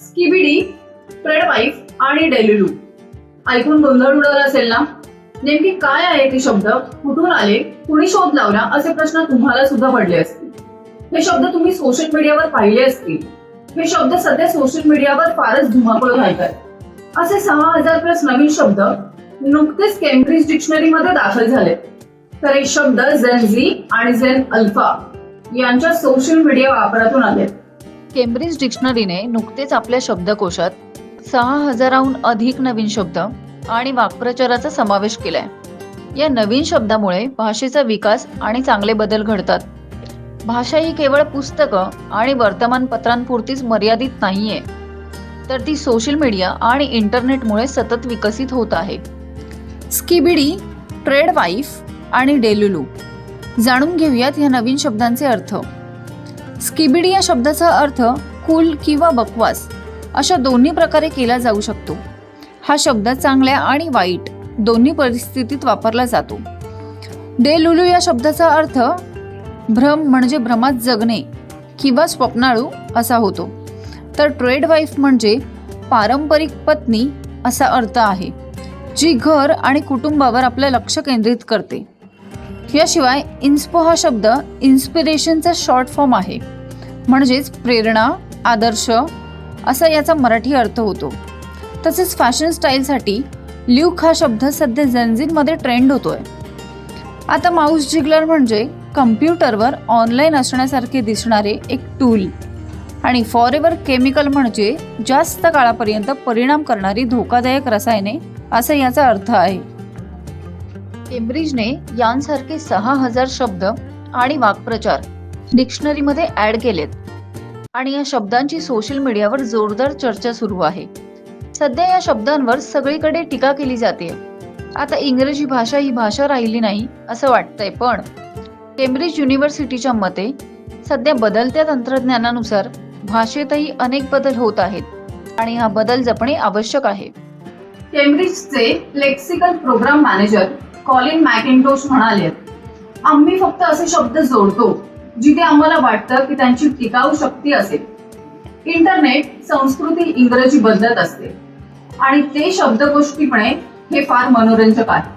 Skibidi ट्रेडवाईफ आणि डेलुलू. ऐकून गोंधळ उडवला असेल ना? नेमकी काय आहे ते शब्द? कुठून आले? कुणी शोध लावला? असे प्रश्न तुम्हाला सुद्धा पडले असतील. हे शब्द तुम्ही सोशल मीडियावर पाहिले असतील. हे शब्द सध्या सोशल मीडियावर फारच धुमाकूळ घालतात. असे सहा हजार प्लस नवीन शब्द नुकतेच केम्ब्रिज डिक्शनरी मध्ये दाखल झाले. तर हे शब्द झेन झी आणि झेन अल्फा यांच्या सोशल मीडिया वापरातून आले केम्ब्रिज डिक्शनरीने नुकतेच आपल्या शब्दकोशात सहा हजाराहून अधिक नवीन शब्द आणि वाक्प्रचाराचा समावेश केलाय. या नवीन शब्दामुळे भाषेचा विकास आणि चांगले बदल घडतात. भाषा ही केवळ पुस्तकं आणि वर्तमानपत्रांपुरतीच मर्यादित नाहीये तर ती सोशल मीडिया आणि इंटरनेटमुळे सतत विकसित होत आहे. स्किबिडी ट्रेड वाईफ आणि डेलुलू. जाणून घेऊयात या नवीन शब्दांचे अर्थ. स्किबिडी या शब्दाचा अर्थ कूल किंवा बकवास. अशा दोन्ही प्रकारे केला जाऊ शकतो. हा शब्द चांगल्या आणि वाईट दोन्ही परिस्थितीत वापरला जातो. डे लुलू या शब्दाचा अर्थ भ्रम म्हणजे भ्रमात जगणे किंवा स्वप्नाळू असा होतो. तर ट्रेड वाईफ म्हणजे पारंपरिक पत्नी असा अर्थ आहे जी घर आणि कुटुंबावर आपलं लक्ष केंद्रित करते. याशिवाय इन्स्पो हा शब्द इन्स्पिरेशनचा शॉर्ट फॉर्म आहे. म्हणजेच प्रेरणा आदर्श असा याचा मराठी अर्थ होतो. तसेच फॅशन स्टाईलसाठी ल्यूक हा शब्द सध्या जंजीनमध्ये ट्रेंड होतोय. आता माऊस जिगलर म्हणजे कम्प्युटरवर ऑनलाईन असण्यासारखे दिसणारे एक टूल. आणि फॉरेवर केमिकल म्हणजे जास्त काळापर्यंत परिणाम करणारी धोकादायक रसायने असा याचा अर्थ आहे. केम्ब्रिजने यांसारखे सहा हजार शब्द आणि वाक्प्रचार डिक्शनरीमध्ये ऍड केलेत. आणि या शब्दांची सोशल मीडियावर जोरदार चर्चा सुरू आहे. सध्या या शब्दांवर सगळीकडे टीका केली जाते. आता इंग्रजी भाषा ही भाषा राहिली नाही असं वाटतंय पण केम्ब्रिज युनिव्हर्सिटीच्या मते सध्या बदलत्या तंत्रज्ञानानुसार भाषेतही अनेक बदल होत आहेत आणि हा बदल जपणे आवश्यक आहे. केम्ब्रिजचे lexical programme manager Colin McIntosh म्हणाले आम्ही फक्त असे शब्द जोडतो जिथे आम्हाला वाटतं की त्यांची टिकाऊ शक्ती असेल. इंटरनेट संस्कृती इंग्रजी बदलत असते. आणि ते शब्दगोष्टीपणे हे फार मनोरंजक आहे.